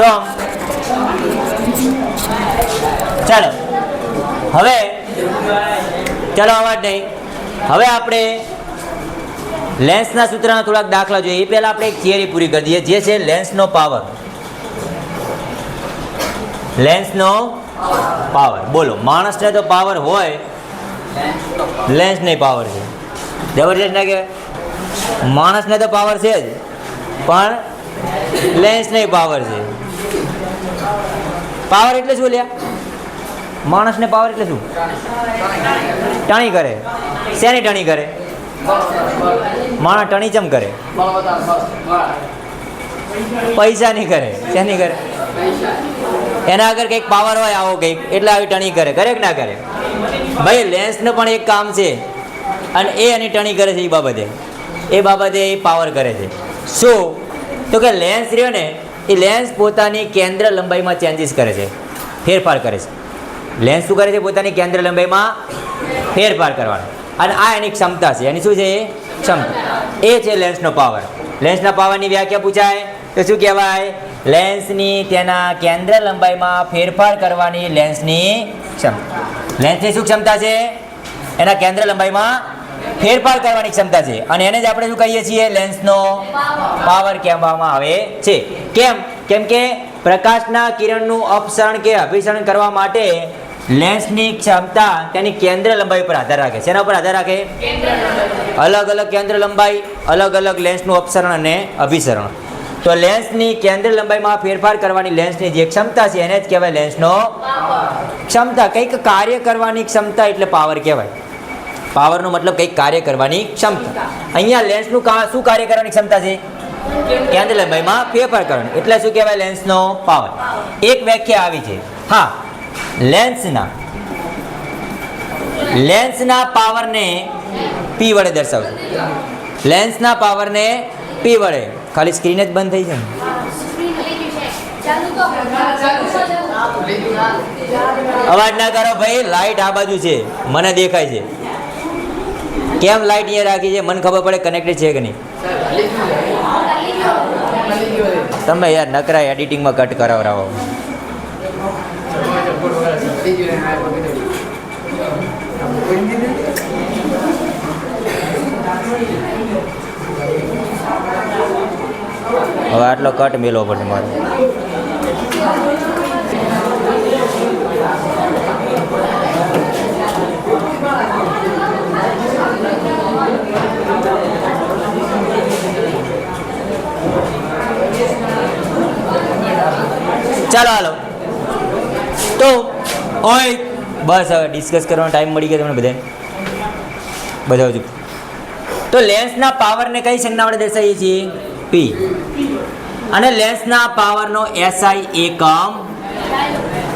તો ચાલો. હવે ચાલો અવાજ નહીં. હવે આપણે લેન્સના સૂત્રના થોડાક દાખલા જોઈએ. એ પહેલાં આપણે એક થિયરી પૂરી કરી દઈએ. જે છે લેન્સનો પાવર. લેન્સનો પાવર. બોલો, માણસને તો પાવર હોય લેન્સ નહીં પાવર છે. જબરજસ્ત ના કે માણસને તો પાવર છે જ. પણ લેન્સ નહીં પાવર છે. પાવર એટલે શું લ્યા? માણસને પાવર એટલે શું? ટણી કરે. શેની ટણી કરે? માણસ ટણી ચમ કરે? પૈસા નહીં કરે. શેની કરે? એના આગળ કંઈક પાવર હોય આવો કંઈક, એટલે આવી ટણી કરે. કરે કે ના કરે? ભાઈ લેન્સનું પણ એક કામ છે. અને એ એની ટણી કરે છે એ બાબતે. એ બાબતે એ પાવર કરે છે. શું? તો કે લેન્સ રહ્યો ને એ લેન્સ પોતાની કેન્દ્ર લંબાઈમાં ચેન્જીસ કરે છે. ફેરફાર કરે છે. લેન્સ શું કરે છે? પોતાની કેન્દ્ર લંબાઈમાં ફેરફાર કરવાનો. અને આ એની ક્ષમતા છે. એની શું છે? એ ક્ષમતા. એ છે લેન્સનો પાવર લેન્સના પાવરની વ્યાખ્યા પૂછાય તો શું કહેવાય? લેન્સની તેના કેન્દ્ર લંબાઈમાં ફેરફાર કરવાની લેન્સની ક્ષમતા. લેન્સની શું ક્ષમતા છે? એના કેન્દ્ર લંબાઈમાં ફેરફાર કરવાની ક્ષમતા છે. અને એને જ આપણે શું કહીએ છીએ? લેન્સનો પાવર કહેવામાં આવે છે. કેમ? કેમ કે પ્રકાશના કિરણનું અપસરણ કે અભિસરણ કરવા માટે લેન્સની ક્ષમતા તેની કેન્દ્ર લંબાઈ પર આધાર રાખે છે. એના પર આધાર રાખે? અલગ અલગ કેન્દ્ર લંબાઈ અલગ અલગ લેન્સનું અપસરણ અને અભિસરણ. તો લેન્સની કેન્દ્ર લંબાઈમાં ફેરફાર કરવાની લેન્સની જે ક્ષમતા છે એને જ કહેવાય લેન્સનો ક્ષમતા. કંઈક કાર્ય કરવાની ક્ષમતા એટલે પાવર કહેવાય. પાવરનો મતલબ કંઈક કાર્ય કરવાની ક્ષમતા. અહીંયા લેન્સનું શું કાર્ય કરવાની ક્ષમતા છે? કેન્દ્ર લંબાઈમાં ફેરફાર કરવાનું. એટલે શું કહેવાય લેન્સનો પાવર એક વ્યાખ્યા આવી છે. હા લેન્સના લેન્સના પાવરને પી વડે દર્શાવશું લેન્સના પાવરને પી વડે. ખાલી સ્ક્રીન જ બંધ થઈ છે અવાજ ના કરો ભાઈ લાઈટ આ બાજુ છે. મને દેખાય છે. કેમ લાઈટ અહીંયા રાખી છે? મને ખબર પડે કનેક્ટેડ છે કે નહીં. તમે યાર નકરા એડિટિંગમાં કટ કરાવરાવો. હવે આટલો કટ મેલવો પડશે મારે. ચાલો, હાલો. તો, ઓય, બસ હવે ડિસ્કસ કરવાનો ટાઈમ મળી ગયો તમને બધાને. બધા હજુ તો લેન્સના પાવરને કઈ સંજ્ઞા આપણે દર્શાવીએ છીએ? પી અને લેન્સના પાવરનો એસઆઈ એકમ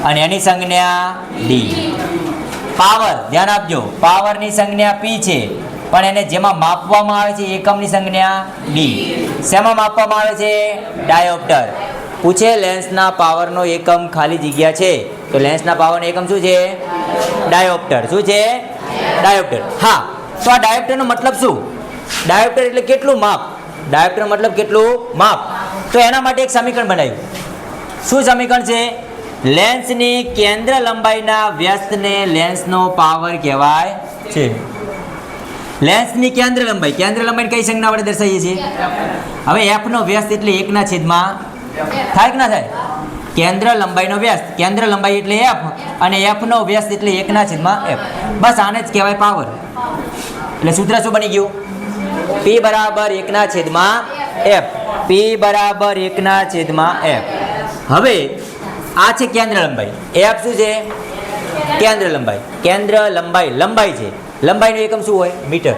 અને એની સંજ્ઞા ડી પાવર ધ્યાન આપજો. પાવરની સંજ્ઞા પી છે, પણ એને જેમાં માપવામાં આવે છે એકમની સંજ્ઞા ડી શેમાં માપવામાં આવે છે? ડાયોપ્ટર પૂછે લેન્સના પાવરનો એકમ ખાલી જગ્યા છે? તો લેન્સના પાવરનો એકમ શું છે? ડાયોપ્ટર શું છે? ડાયોપ્ટર હા, તો આ ડાયોપ્ટરનો મતલબ શું? ડાયોપ્ટર એટલે કેટલું માપ? ડાયોપ્ટર મતલબ કેટલું માપ? તો એના માટે એક સમીકરણ બનાવ્યું. શું સમીકરણ છે? લેન્સની કેન્દ્ર લંબાઈના વ્યસ્તને લેન્સનો પાવર કહેવાય છે. લેન્સની કેન્દ્ર લંબાઈ. કેન્દ્ર લંબાઈ કઈ સંજ્ઞા વડે દર્શાવીએ છીએ? હવે એફનો વ્યસ્ત એટલે એકના છેદમાં થાય કે ના થાય? કેન્દ્ર લંબાઈનો વ્યાસ. કેન્દ્ર લંબાઈ એટલે એફ અને એફનો વ્યાસ એટલે એકના છેદમાં એફ બસ આને જ કહેવાય પાવર એટલે સૂત્ર શું બની ગયું? પી બરાબર એકના છેદમાં એફ પી બરાબર એકના છેદમાં એફ હવે આ છે કેન્દ્ર લંબાઈ. એફ શું છે? કેન્દ્ર લંબાઈ. કેન્દ્ર લંબાઈ. લંબાઈ છે. લંબાઈનો એકમ શું હોય? મીટર.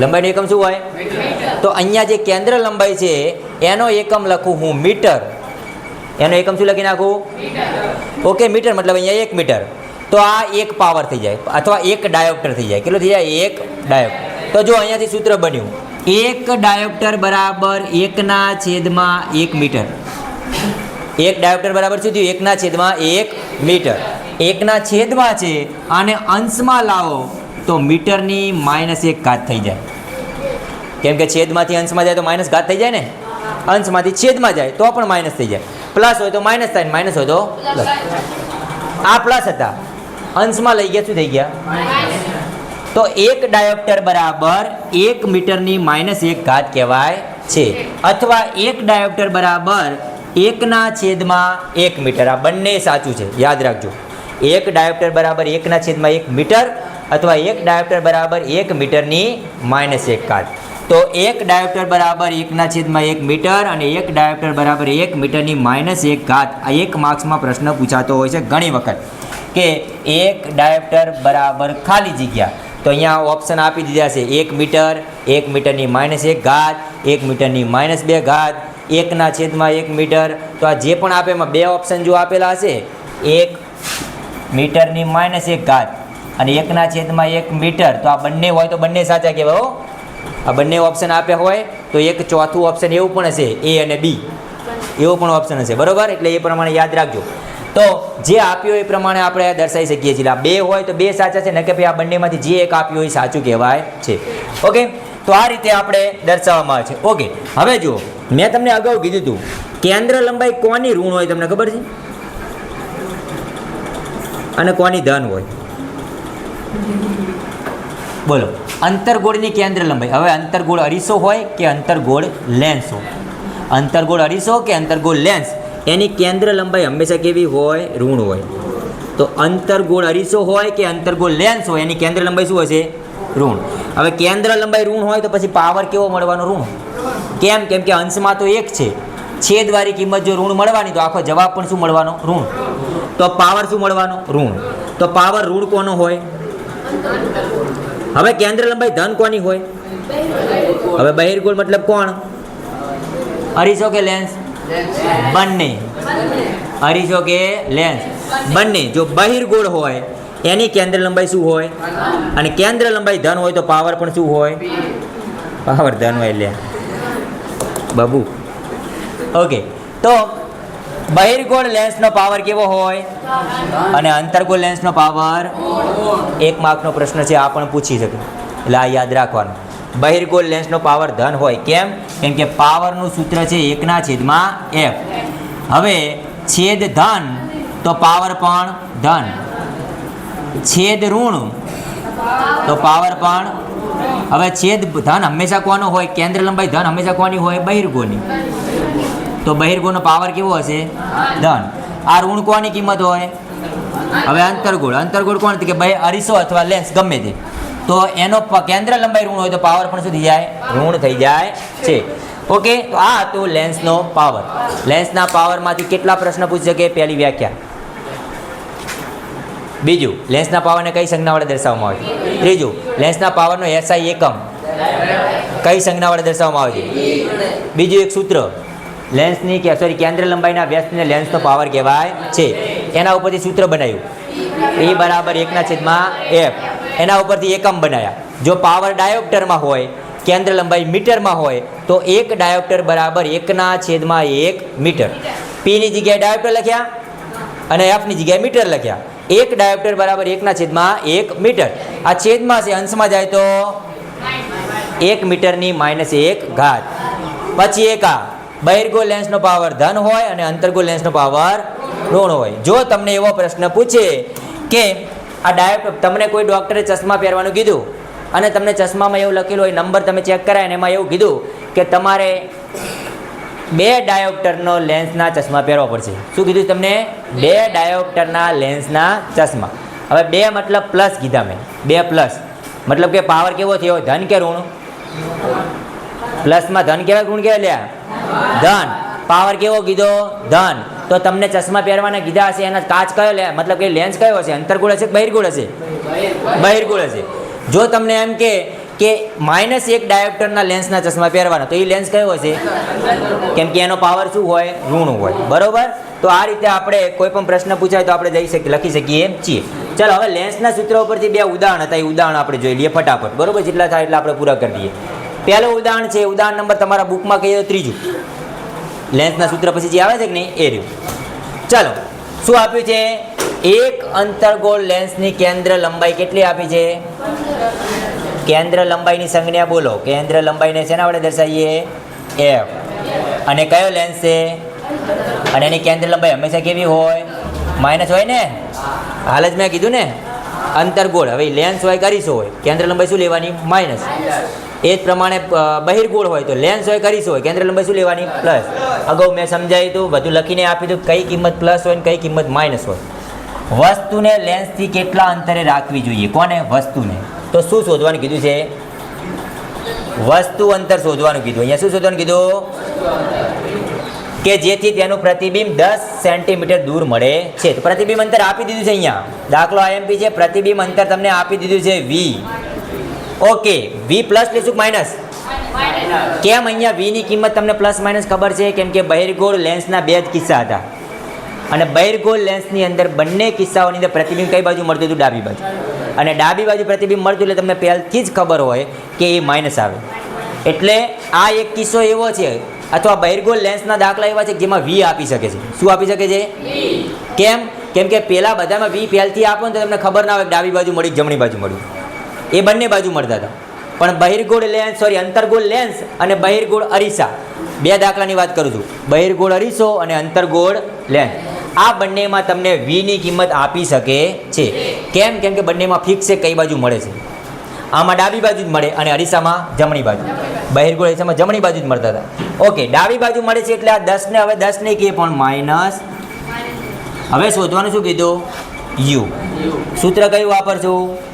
લંબાઈનો એકમ શું હોય? તો અહીંયા જે કેન્દ્ર લંબાઈ છે, એનો એકમ લખું હું મીટર. એનો એકમ શું લખી નાખું? ઓકે, મીટર, મતલબ અહીંયા એક મીટર. તો આ એક પાવર થઈ જાય, અથવા એક ડાયોપ્ટર થઈ જાય. કેટલું થઈ જાય? એક ડાયોપ્ટર તો જો અહીંયાથી સૂત્ર બન્યું, એક ડાયોપ્ટર બરાબર એકના છેદમાં એક મીટર. એક ડાયોપ્ટર બરાબર શું થયું? એકના છેદમાં એક મીટર. એકના છેદમાં છે અને અંશમાં લાવો. તો મીટરની માઇનસ એક ઘાત થઈ જાય. કેમ કે છેદમાંથી અંશમાં જાય તો માઇનસ ઘાત થઈ જાય ને? અંશમાંથી છેદમાં જાય તો પણ માઇનસ થઈ જાય. પ્લસ હોય તો માઇનસ થાય માઇનસ હોય તો પ્લસ આ પ્લસ હતા. અંશમાં લઈ ગયા શું થઈ ગયા? તો એક ડાયોપ્ટર બરાબર એક મીટરની માઇનસ એક ઘાત કહેવાય છે. અથવા એક ડાયોપ્ટર બરાબર એકના છેદમાં એક મીટર. આ બંને સાચું છે. યાદ રાખજો. એક ડાયોપ્ટર બરાબર એકના છેદમાં એક મીટર અથવા એક ડાયોપ્ટર બરાબર એક મીટરની માઇનસ એક ઘાત. તો એક ડાયોપ્ટર બરાબર એકના છેદમાં એક મીટર અને એક ડાયોપ્ટર બરાબર એક મીટરની માઇનસ એક ઘાત. આ એક માર્ક્સમાં પ્રશ્ન પૂછાતો હોય છે ઘણી વખત કે એક ડાયોપ્ટર બરાબર ખાલી જગ્યા. તો અહીંયા ઓપ્શન આપી દીધા છે. એક મીટર, એક મીટરની માઇનસ એક ઘાત, એક મીટરની માઇનસ બે ઘાત, એકના છેદમાં એક મીટર. તો આ જે પણ આપે એમાં બે ઓપ્શન જો આપેલા હશે, એક મીટરની માઇનસ એક ઘાત. અને એકના છેદમાં એક મીટર, તો આ બંને હોય તો બંને સાચા કહેવાય હો. આ બંને ઓપ્શન આપ્યા હોય તો એક ચોથું ઓપ્શન એવું પણ હશે એ અને બી એવો પણ ઓપ્શન હશે, બરોબર? એટલે એ પ્રમાણે યાદ રાખજો. તો જે આપ્યો એ પ્રમાણે આપણે દર્શાવી શકીએ છીએ. આ બે હોય તો બે સાચા છે ને કે ભાઈ આ બંનેમાંથી જે એક આપ્યું એ સાચું કહેવાય છે. ઓકે? તો આ રીતે આપણે દર્શાવવામાં આવે છે. ઓકે, હવે જુઓ. મેં તમને અગાઉ કીધું હતું કેન્દ્ર લંબાઈ કોની ઋણ હોય, તમને ખબર છે? અને કોની ધન હોય? બોલો. અંતરગોળની કેન્દ્ર લંબાઈ. હવે અંતરગોળ અરીસો હોય કે અંતરગોળ લેન્સ હોય? અંતરગોળ અરીસો કે અંતરગોળ લેન્સ એની કેન્દ્ર લંબાઈ હંમેશા કેવી હોય? ઋણ હોય. તો અંતરગોળ અરીસો હોય કે અંતરગોળ લેન્સ હોય? એની કેન્દ્ર લંબાઈ શું હશે? ઋણ. હવે કેન્દ્ર લંબાઈ ઋણ હોય તો પછી પાવર કેવો મળવાનો ઋણ? કેમ? કેમ કે અંશમાં તો એક છે. છેદવાળી કિંમત જો ઋણ મળવાની તો આખો જવાબ પણ શું મળવાનો? ઋણ. તો પાવર શું મળવાનો? ઋણ. તો પાવર ઋણ કોનો હોય? હવે કેન્દ્ર લંબાઈ ધન કોની હોય? હવે બહિર્ગોળ મતલબ કોણ? અરીસો કે લેન્સ? બંને. અરીસો કે લેન્સ? બંને. જો બહિર્ગોળ હોય, એની કેન્દ્ર લંબાઈ શું હોય? અને કેન્દ્ર લંબાઈ ધન હોય તો પાવર પણ શું હોય? પાવર ધન હોય લે બાબુ. ઓકે. તો બહિર્ગોળ લેન્સનો પાવર કેવો હોય? અને અંતર્ગોળ લેન્સનો પાવર એક માર્કનો પ્રશ્ન છે, આ પણ પૂછી શકે. એટલે આ યાદ રાખવાનું. બહિર્ગોળ લેન્સનો પાવર ધન હોય. કેમ? કેમ કે પાવરનું સૂત્ર છે એકના છેદમાં એફ હવે છેદ ધન, તો પાવર પણ ધન. છેદ ઋણ, તો પાવર પણ હવે છેદ ધન હંમેશા કોનો હોય? કેન્દ્ર લંબાઈ ધન હંમેશા કોની હોય? બહિર્ગોળની. તો બહિર્ગુણનો પાવર કેવો હશે? ધન આ ઋણ કોની કિંમત હોય? હવે અંતરગોળ. અંતરગોળ કોણ કે ભાઈ અરીસો અથવા લેન્સ ગમે તે. તો એનો કેન્દ્ર લંબાઈ ઋણ હોય તો પાવર પણ શું થઈ જાય? ઋણ થઈ જાય છે. ઓકે તો આ હતું લેન્સનો પાવર લેન્સના પાવરમાંથી કેટલા પ્રશ્ન પૂછી શકે પહેલી વ્યાખ્યા? બીજું લેન્સના પાવરને કઈ સંજ્ઞા વડે દર્શાવવામાં આવે છે? ત્રીજું લેન્સના પાવરનો એસઆઈ એકમ કઈ સંજ્ઞા વડે દર્શાવવામાં આવે છે? બીજું એક સૂત્ર. લેન્સની કે સોરી કેન્દ્ર લંબાઈના વ્યસ્તને લેન્સનો પાવર કહેવાય છે. એના ઉપરથી સૂત્ર બનાવ્યું એ બરાબર એકના છેદમાં એફ એના ઉપરથી એકમ બનાવ્યા જો પાવર ડાયોપ્ટરમાં હોય, કેન્દ્ર લંબાઈ મીટરમાં હોય, તો એક ડાયોપ્ટર બરાબર એકના છેદમાં એક મીટર. પીની જગ્યાએ ડાયોપ્ટર લખ્યા અને એફની જગ્યાએ મીટર લખ્યા. એક ડાયોપ્ટર બરાબર એકના છેદમાં એક મીટર. આ છેદમાં છે, અંશમાં જાય તો એક મીટરની માઇનસ એક ઘાત. પછી એક આ. બહિર્ગોળ લેન્સનો પાવર ધન હોય અને અંતર્ગો લેન્સનો પાવર ઋણ હોય. જો તમને એવો પ્રશ્ન પૂછે કે આ ડાયોપ્ટર તમને કોઈ ડૉક્ટરે ચશ્મા પહેરવાનું કીધું અને તમને ચશ્મામાં એવું લખેલું હોય, નંબર તમે ચેક કરાય અને એમાં એવું કીધું કે તમારે બે ડાયોપ્ટરનો લેન્સના ચશ્મા પહેરવા પડશે. શું કીધું તમને? બે ડાયોપ્ટરના લેન્સના ચશ્મા. હવે બે મતલબ પ્લસ કીધા મેં. બે પ્લસ. મતલબ કે પાવર કેવો થયો? ધન કે ઋણ? પ્લસમાં ધન કહેવાય કે ઋણ કહેવાય લ્યા? ધન. પાવર કેવો કીધો? ધન. તો તમને ચશ્મા પહેરવાના કીધા હશે, એના કાચ કયો લે, મતલબ કે લેન્સ કયો હશે? અંતરકુળ હશે બહિર્ગોળ હશે? બહિર્ગુળ હશે. જો તમને એમ કે કે માઇનસ એક ડાયોપ્ટરના લેન્સના ચશ્મા પહેરવાના, તો એ લેન્સ કયો હશે? કેમ કે એનો પાવર શું હોય? ઋણ હોય. બરોબર? તો આ રીતે આપણે કોઈ પણ પ્રશ્ન પૂછાય તો આપણે જઈ શકીએ લખી શકીએ એમ છીએ. ચાલો, હવે લેન્સના સૂત્ર ઉપરથી બે ઉદાહરણ હતા, એ ઉદાહરણ આપણે જોઈ લઈએ ફટાફટ. બરોબર? જેટલા થાય એટલા આપણે પૂરા કરી દઈએ. પહેલું ઉદાહરણ છે, ઉદાહરણ નંબર તમારા બુકમાં કહીએ તો ત્રીજું. લેન્સના સૂત્ર પછી જે આવે છે કે નહીં, એ રહ્યું. ચાલો, શું આપ્યું છે? એક અંતરગોળ લેન્સની કેન્દ્ર લંબાઈ કેટલી આપી છે? કેન્દ્ર લંબાઈની સંજ્ઞા બોલો. કેન્દ્ર લંબાઈને શેના વડે દર્શાવીએ? એફ અને કયો લેન્સ છે? અને એની કેન્દ્ર લંબાઈ હંમેશા કેવી હોય? માઇનસ હોય ને? હાલ જ મેં કીધું ને. અંતરગોળ. હવે લેન્સ હોય કરીશું હોય. કેન્દ્ર લંબાઈ શું લેવાની? માઇનસ. એ જ પ્રમાણે બહિર્ગોળ હોય તો લેન્સ હોય, કરીશ હોય. કેન્દ્ર લંબાઈ શું લેવાની? પ્લસ અગાઉ મેં સમજાવ્યું હતું બધું લખીને આપી હતું કઈ કિંમત પ્લસ હોય ને કઈ કિંમત માઇનસ હોય. વસ્તુને લેન્સથી કેટલા અંતરે રાખવી જોઈએ? કોને? વસ્તુને. તો શું શોધવાનું કીધું છે? વસ્તુ અંતર શોધવાનું કીધું. અહીંયા શું શોધવાનું કીધું? કે જેથી તેનું પ્રતિબિંબ દસ સેન્ટીમીટર દૂર મળે છે. પ્રતિબિંબ અંતર આપી દીધું છે અહીંયા. દાખલો આઈએમપી છે. પ્રતિબિંબ અંતર તમને આપી દીધું છે વી ઓકે વી પ્લસ લેશું માઇનસ કેમ અહીંયા વીની કિંમત તમને પ્લસ માઇનસ ખબર છે? કેમ કે બહિર્ગોળ લેન્સના બે જ કિસ્સા હતા. અને બહિર્ગોળ લેન્સની અંદર બંને કિસ્સાઓની અંદર પ્રતિબિંબ કઈ બાજુ મળતું હતું? ડાબી બાજુ. અને ડાબી બાજુ પ્રતિબિંબ મળતું એટલે તમને પહેલથી જ ખબર હોય કે એ માઇનસ આવે. એટલે આ એક કિસ્સો એવો છે, અથવા બહિર્ગોળ લેન્સના દાખલા એવા છે જેમાં વી આપી શકે છે. શું આપી શકે છે? કેમ? કેમ કે પહેલાં બધામાં વી પહેલથી આપો ને તો તમને ખબર ના હોય ડાબી બાજુ મળી જમણી બાજુ મળ્યું એ બંને બાજુ મળતા હતા. પણ બહિર્ગોળ લેન્સ સોરી અંતરગોળ લેન્સ અને બહિર્ગોળ અરીસા. બે દાખલાની વાત કરું છું. બહિર્ગોળ અરીસો અને અંતરગોળ લેન્સ આ બંનેમાં તમને વીની કિંમત આપી શકે છે. કેમ? કેમ કે બંનેમાં ફિક્સ છે કઈ બાજુ મળે છે? આમાં ડાબી બાજુ જ મળે અને અરીસામાં જમણી બાજુ. બહિર્ગોળ અરીસામાં જમણી બાજુ જ મળતા હતા. ઓકે ડાબી બાજુ મળે છે એટલે આ દસને હવે દસ નહીં કહીએ પણ માઇનસ હવે શોધવાનું શું કીધું? યુ સૂત્ર કયું વાપરશું?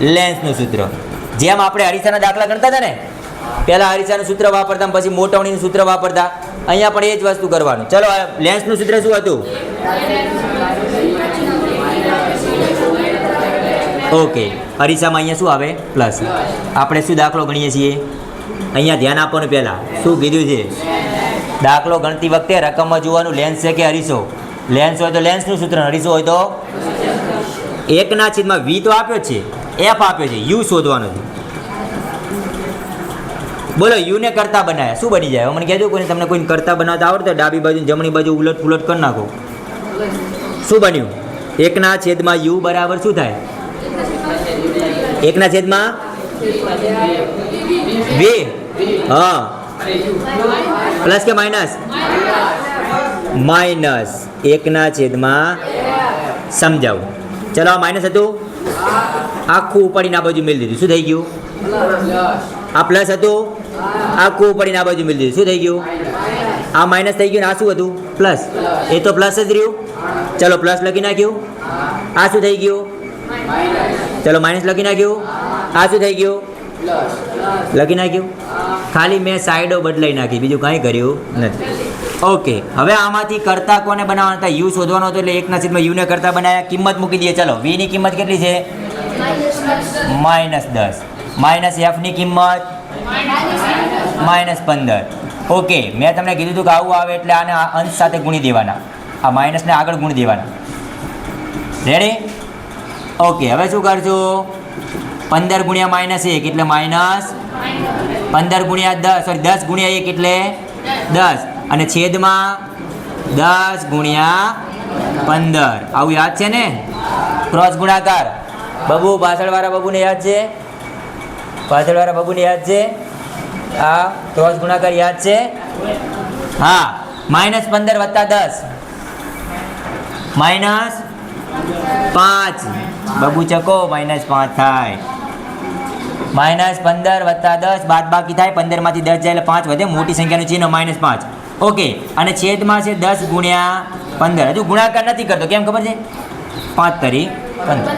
લેન્સનું સૂત્ર. જેમ આપણે અરીસાના દાખલા ગણતા હતા ને, પહેલાં હરીસાનું સૂત્ર વાપરતા પછી મોટવણીનું સૂત્ર વાપરતા, અહીંયા પણ એ જ વસ્તુ કરવાનું. ચલો લેન્સનું સૂત્ર શું હતું? ઓકે અરીસામાં અહીંયા શું આવે? પ્લસ. આપણે શું દાખલો ગણીએ છીએ? અહીંયા ધ્યાન આપવાનું પહેલાં. શું કીધું છે? દાખલો ગણતી વખતે રકમમાં જોવાનું લેન્સ છે કે હરીસો? લેન્સ હોય તો લેન્સનું સૂત્ર, હરીસો હોય તો? એકના છેદમાં વી તો આપ્યો છે. એફ આપ્યો છે યુ શોધવાનો છે. બોલો યુને કરતા બનાવ્યા. શું બની જાય? મને કહેજો કોઈને, તમને કોઈને કરતા બનાવતા આવડે તો ડાબી બાજુ જમણી બાજુ ઉલટ પુલટ કરી નાખો. શું બન્યું? એકના છેદમાં યુ બરાબર શું થાય? એકના છેદમાં બે. હા. પ્લસ કે માઇનસ માઇનસ એકના છેદમાં, સમજાવું. ચલો માઇનસ હતું? આખું ઉપાડીને આ બાજુ મેળવી દીધું. શું થઈ ગયું? આ પ્લસ હતું? આખું ઉપાડીને આ બાજુ મેળવી દીધું. શું થઈ ગયું? આ માઇનસ થઈ ગયું ને આ શું હતું? પ્લસ એ તો પ્લસ જ રહ્યું. ચલો પ્લસ લખી નાખ્યું. આ શું થઈ ગયું? ચલો માઇનસ લખી નાખ્યું. આ શું થઈ ગયું? લખી નાખ્યું. ખાલી મેં સાઈડો બદલાઈ નાખી. બીજું કાંઈ કર્યું નથી. ઓકે હવે આમાંથી કરતા કોને બનાવવાના હતા? યુ શોધવાનો હતો એટલે એકના નસીબમાં યુને કરતા બનાવ્યા. કિંમત મૂકી દઈએ. ચલો. વીની કિંમત કેટલી છે? માઇનસ દસ. માઇનસ એફની કિંમત? માઇનસ પંદર. ઓકે મેં તમને કીધું હતું કે આવું આવે એટલે આને અંશ સાથે ગુણી દેવાના. આ માઇનસને આગળ ગુણી દેવાના. રેડી ઓકે હવે શું કરજો? પંદર ગુણ્યા માઇનસ એક એટલે માઇનસ પંદર ગુણ્યા દસ. સોરી દસ ગુણ્યા એક એટલે દસ. અને છેદમાં દસ ગુણ્યા પંદર. આવું યાદ છે ને? ક્રોસ ગુણાકાર. બબુ, પાછળવાળા બબુને યાદ છે? પાછળવાળા બબુને યાદ છે? આ ક્રોસ ગુણાકાર યાદ છે? હા, માઇનસ પંદર વત્તા દસ. માઇનસ પાંચ. બબુ ચકો, માઇનસ પાંચ થાય. માઇનસ પંદર વત્તા દસ બાદ બાકી થાય, પંદરમાંથી દસ જાય એટલે પાંચ વધે. મોટી સંખ્યાનું ચિહ્ન માઇનસ પાંચ. ઓકે, અને છેદમાં છે દસ ગુણ્યા પંદર. હજુ ગુણાકાર નથી કરતો. કેમ ખબર છે? પાંચ તરી પંદર.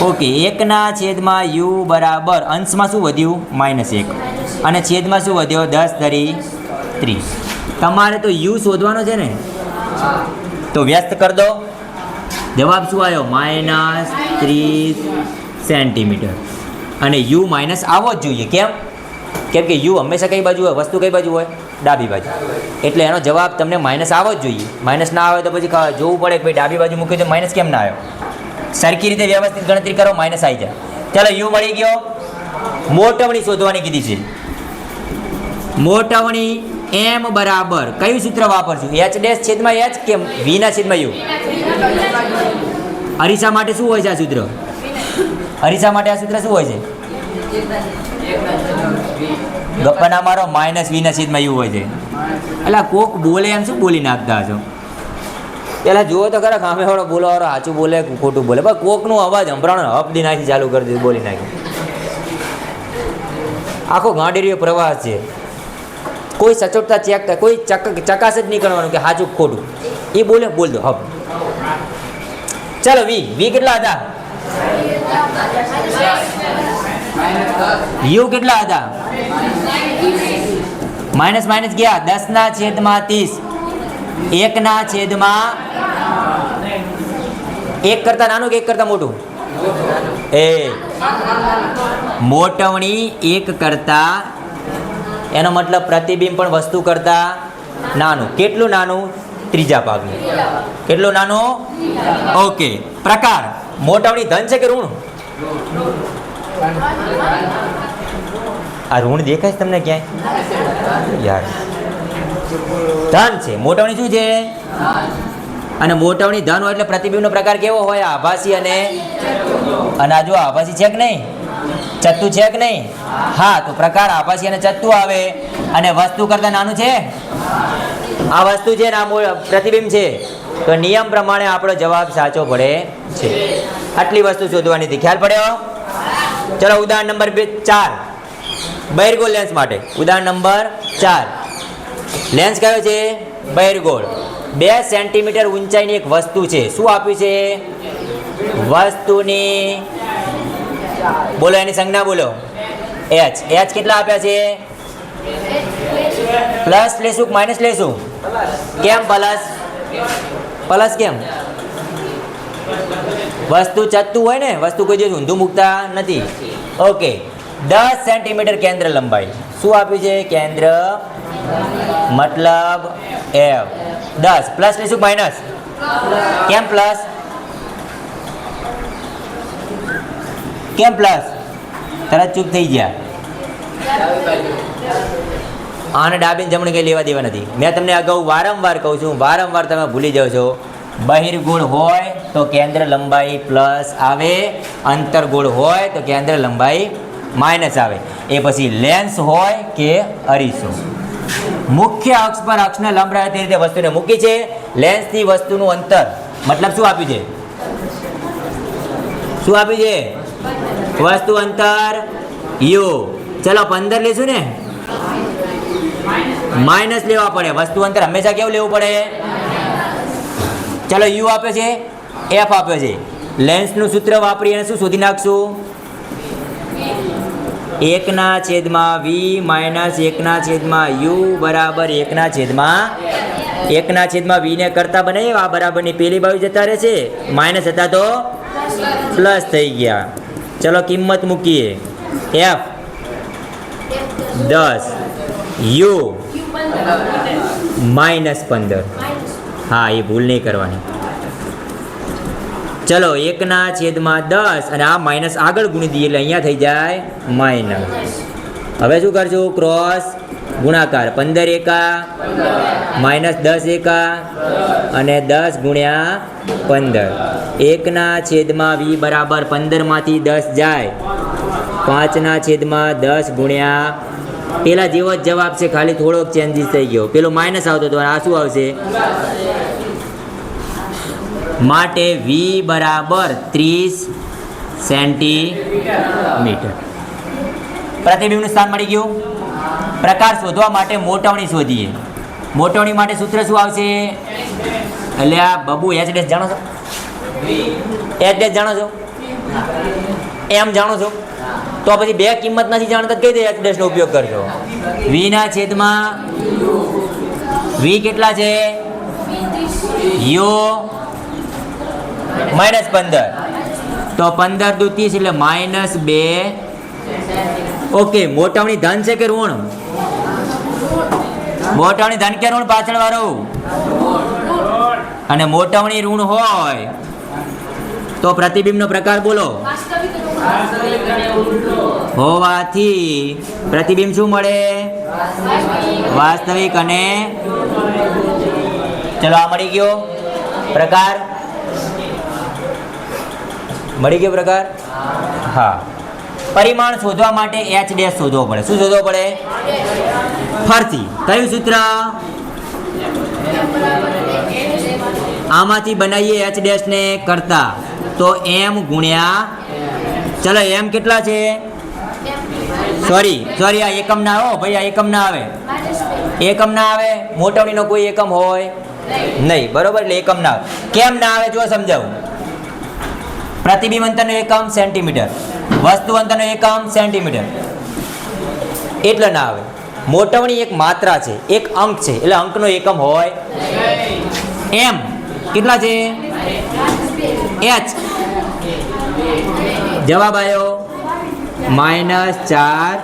ઓકે, એકના છેદમાં યુ બરાબર, અંશમાં શું વધ્યું? માઇનસ એક. અને છેદમાં શું વધ્યો? દસ તરી ત્રીસ. તમારે તો યુ શોધવાનો છે ને? તો વ્યસ્ત કરી દો. જવાબ શું આવ્યો? માઇનસ ત્રીસ સેન્ટીમીટર. અને યુ માઇનસ આવો જ જોઈએ. કેમ? કેમ કે યુ હંમેશા કઈ બાજુ હોય? વસ્તુ કઈ બાજુ હોય? ડાબી બાજુ. એટલે એનો જવાબ તમને માઇનસ આવો જ જોઈએ. માઇનસ ના આવે તો પછી જોવું પડે કે ભાઈ ડાબી બાજુ મૂક્યું તો માઇનસ કેમ ના આવ્યો? સરખી રીતે વ્યવસ્થિત ગણતરી કરો, માઇનસ આવી જાય. ચાલો, યુ મળી ગયો. મોટવણી શોધવાની કીધી છે. મોટવણી એમ બરાબર કયું સૂત્ર વાપરશું? એચ ડેશ છેદમાં એચ કે વીના છેદમાં યુ? અરીસા માટે શું હોય છે આ સૂત્ર? અરીસા માટે આ સૂત્ર શું હોય છે? ગપ્પાના મારો, માઇનસ વીના છેદમાં યુ હોય છે. એટલે કોક બોલે એમ શું બોલી નાખતા છો પેલા જુઓ તો ખરા સામે વાળો બોલો વાળો સાચું બોલે ખોટું બોલે. પણ કોકનું અવાજ સંભળાણો દી નાખી ચાલુ કરી દીધું બોલી નાખી. આખો ગાંડેરીયો પ્રવાસ છે. કોઈ સચોટતા ચેક કોઈ ચક, ચકાસ જ નહીં કરવાનું કે સાચું ખોટું. એ બોલે, બોલ દો, હપ. ચાલો, વી વી કેટલા હતા? યુ કેટલા હતા? માઇનસ માઇનસ ગયા. દસ ના છેદમાં ત્રીસ. એક ના છેદમાં એક કરતા નાનું કે એક કરતા મોટું? એ. મોટવણી એક કરતા, એનો મતલબ પ્રતિબિંબ પણ વસ્તુ કરતા નાનું. કેટલું નાનું? ત્રીજા ભાગનું. કેટલું નાનું? ઓકે. પ્રકાર. મોટવણી ધન છે કે ઋણ? આ ઋણ દેખાય છે તમને ક્યાંય? યાર. ધન છે. મોટવણી શું છે? અને મોટવણી ધન હોય એટલે પ્રતિબિંબનો પ્રકાર કેવો હોય? આભાસી અને અને આ જો આભાસી છે કે નહીં? ચત્તુ છે કે નહીં? હા, તો પ્રકાર આભાસી અને ચત્તુ આવે. અને વસ્તુ કરતા નાનું છે? આ વસ્તુ છે ને આ પ્રતિબિંબ છે. તો નિયમ પ્રમાણે આપણો જવાબ સાચો પડે છે. આટલી વસ્તુ શોધવાની હતી. ખ્યાલ પડ્યો? ચલો, ઉદાહરણ નંબર બે, ચાર. બૈરગોળ લેન્સ માટે. ઉદાહરણ નંબર ચાર. લેન્સ કયો છે? બહિર્ગોળ. બે સેન્ટીમીટર ઊંચાઈની એક વસ્તુ છે. શું આપ્યું છે? વસ્તુની બોલો એની સંજ્ઞા બોલો. એચ એચ કેટલા આપ્યા છે? પ્લસ લેશું માઇનસ લેશું? કેમ પ્લસ પ્લસ કેમ? વસ્તુ ચતું હોય ને, વસ્તુ કોઈ દિવસ ઊંધું મૂકતા નથી. ઓકે દસ સેન્ટીમીટર કેન્દ્ર લંબાઈ. શું આપ્યું છે? કેન્દ્ર મતલબ એફ દસ પ્લસ લેશું માઇનસ કેમ પ્લસ કેમ પ્લસ તરત ચૂપ થઈ ગયા આને ડાબી ને જમણી કંઈ લેવા દેવા નથી. મેં તમને અગાઉ વારંવાર કહું છું, વારંવાર તમે ભૂલી જાઓ છો. બહિર્ગુણ હોય તો કેન્દ્ર લંબાઈ પ્લસ આવે, અંતર્ગુણ હોય તો કેન્દ્ર લંબાઈ માઇનસ આવે. એ પછી લેન્સ હોય કે અરીસો. મુખ્ય અક્ષ પર અક્ષને લંબ રહે તે રીતે વસ્તુને મૂકી છે. લેન્સથી વસ્તુનું અંતર. મતલબ શું આપ્યું છે? શું આપ્યું છે? વસ્તુ અંતર યુ ચલો, પંદર લેશું ને? માઇનસ લેવા પડે. વસ્તુ અંતર હંમેશા કેવું લેવું પડે? ચલો યુ આપ્યો છે. એફ આપ્યો છે. લેન્સનું સૂત્ર વાપરી અને શું શોધી નાખશું? એકના છેદમાં વી માઇનસ એકના છેદમાં યુ બરાબર એકના છેદમાં એકના છેદમાં વીને કરતા બનાવીએ આ બરાબરની પેલી બાજુ જતા રહેશે માઇનસ હતા તો પ્લસ થઈ ગયા. ચલો કિંમત મૂકીએ. એફ દસ. યુ માઇનસ પંદર. હા એ ભૂલ નહીં કરવાની. ચલો એકના છેદમાં દસ અને આ માઇનસ આગળ ગુણી દઈએ એટલે અહીંયા થઈ જાય માઇનસ. હવે શું કરશું ક્રોસ ગુણાકાર. પંદર એકા માઇનસ દસ એકા અને દસ ગુણ્યા પંદર. એકના છેદમાં વી બરાબર પંદરમાંથી દસ જાય. પાંચના છેદમાં દસ ગુણ્યા પેલા જેવો જ જવાબ છે, ખાલી થોડોક ચેન્જીસ થઈ ગયો. પેલો માઇનસ આવતો હતો આ શું આવશે? માટે વી બરાબર ત્રીસ સેન્ટીમીટર. પ્રતિબિંબનું સ્થાન મળી ગયું. પ્રકાર શોધવા માટે મોટવણી શોધીએ. મોટવણી માટે સૂત્ર શું આવશે? એટલે આ બબુ એચ ડેસ જાણો છો? એચ ડેસ જાણો છો? એમ જાણો છો? તો પછી બે કિંમત નથી જાણતા, કઈ રીતે એચ ડેસનો ઉપયોગ કરજો વીના છેદમાં વી કેટલા છે? યુ માઇનસ પંદર. તો પંદર દુ ત્રીસ એટલે માઇનસ બે. ઓકે મોટાવણી ધન છે કે ઋણ? મોટાવણી ધન કે ઋણ પાછળ વાળું? અને મોટાવણી ઋણ હોય, તો પ્રતિબિંબનો પ્રકાર બોલો. હોવાથી પ્રતિબિંબ શું મળે? વાસ્તવિક અને, ચલો આ મળી ગયો પ્રકાર. મળી ગયો પ્રકાર? હા. પરિમાણ શોધવા માટે એચ ડેશ શોધવો પડે. શું શોધવો પડે? ફરતી. કયું સૂત્ર? આમાંથી બનાવીએ એચ ડેશ ને કરતા. તો એમ ગુણ્યા ચલો એમ કેટલા છે? સોરી સોરી આ એકમ ના હો, ભાઈ, આ એકમ ના આવે. એકમ ના આવે? મોટવણીનો કોઈ એકમ હોય? નહીં, બરોબર, એટલે એકમ ના આવે. કેમ ના આવે જો સમજાવું. પ્રતિબિંબ અંતરનો એકમ સેન્ટીમીટર વસ્તુ અંતરનો એકમ સેન્ટીમીટર. એટલે ના આવે. મોટવણી એક માત્રા છે, એક અંક છે, એટલે અંકનો એકમ હોય એમ. કેટલા છે? એચ. જવાબ આવ્યો માઇનસ ચાર.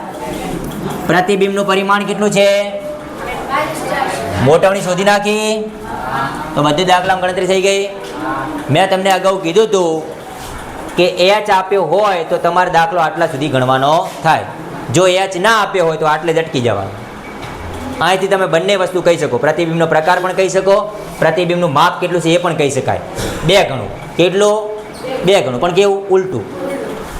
પ્રતિબિંબનું પરિમાણ કેટલું છે? મોટવણી શોધી નાખી. તો બધી દાખલામાં ગણતરી થઈ ગઈ. મેં તમને અગાઉ કીધું હતું કે એચ આપ્યો હોય તો તમારે દાખલો આટલા સુધી ગણવાનો થાય. જો એચ ના આપ્યો હોય તો આટલે જ અટકી જવાનું. અહીંથી તમે બંને વસ્તુ કહી શકો. પ્રતિબિંબનો પ્રકાર પણ કહી શકો. પ્રતિબિંબનું માપ કેટલું છે એ પણ કહી શકાય. બે ગણું. કેટલું? બે ગણું. પણ કેવું? ઉલટું.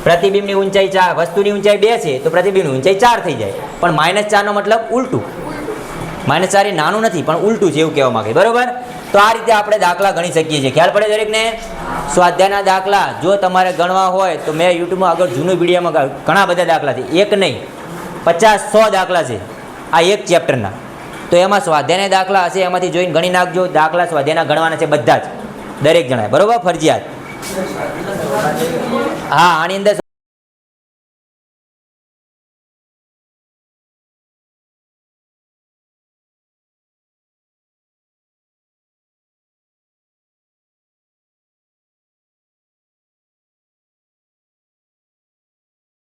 પ્રતિબિંબની ઊંચાઈ ચાર. વસ્તુની ઊંચાઈ બે છે તો પ્રતિબિંબની ઊંચાઈ ચાર થઈ જાય. પણ માઇનસ ચારનો મતલબ ઉલટું. માઇનસ ચાર એ નાનું નથી, પણ ઉલટું છે એવું કહેવા માંગે. બરોબર? તો આ રીતે આપણે દાખલા ગણી શકીએ છીએ. ખ્યાલ પડે દરેકને? સ્વાધ્યાયના દાખલા જો તમારે ગણવા હોય તો મેં યુટ્યુબમાં આગળ જૂનું વિડીયોમાં ઘણા બધા દાખલા છે. એક નહીં, પચાસ સો દાખલા છે આ એક ચેપ્ટરના. તો એમાં સ્વાધ્યાયના દાખલા હશે, એમાંથી જોઈને ગણી નાખજો. દાખલા સ્વાધ્યાયના ગણવાના છે બધા જ. દરેક જણાએ. બરોબર? ફરજિયાત. હા, આની અંદર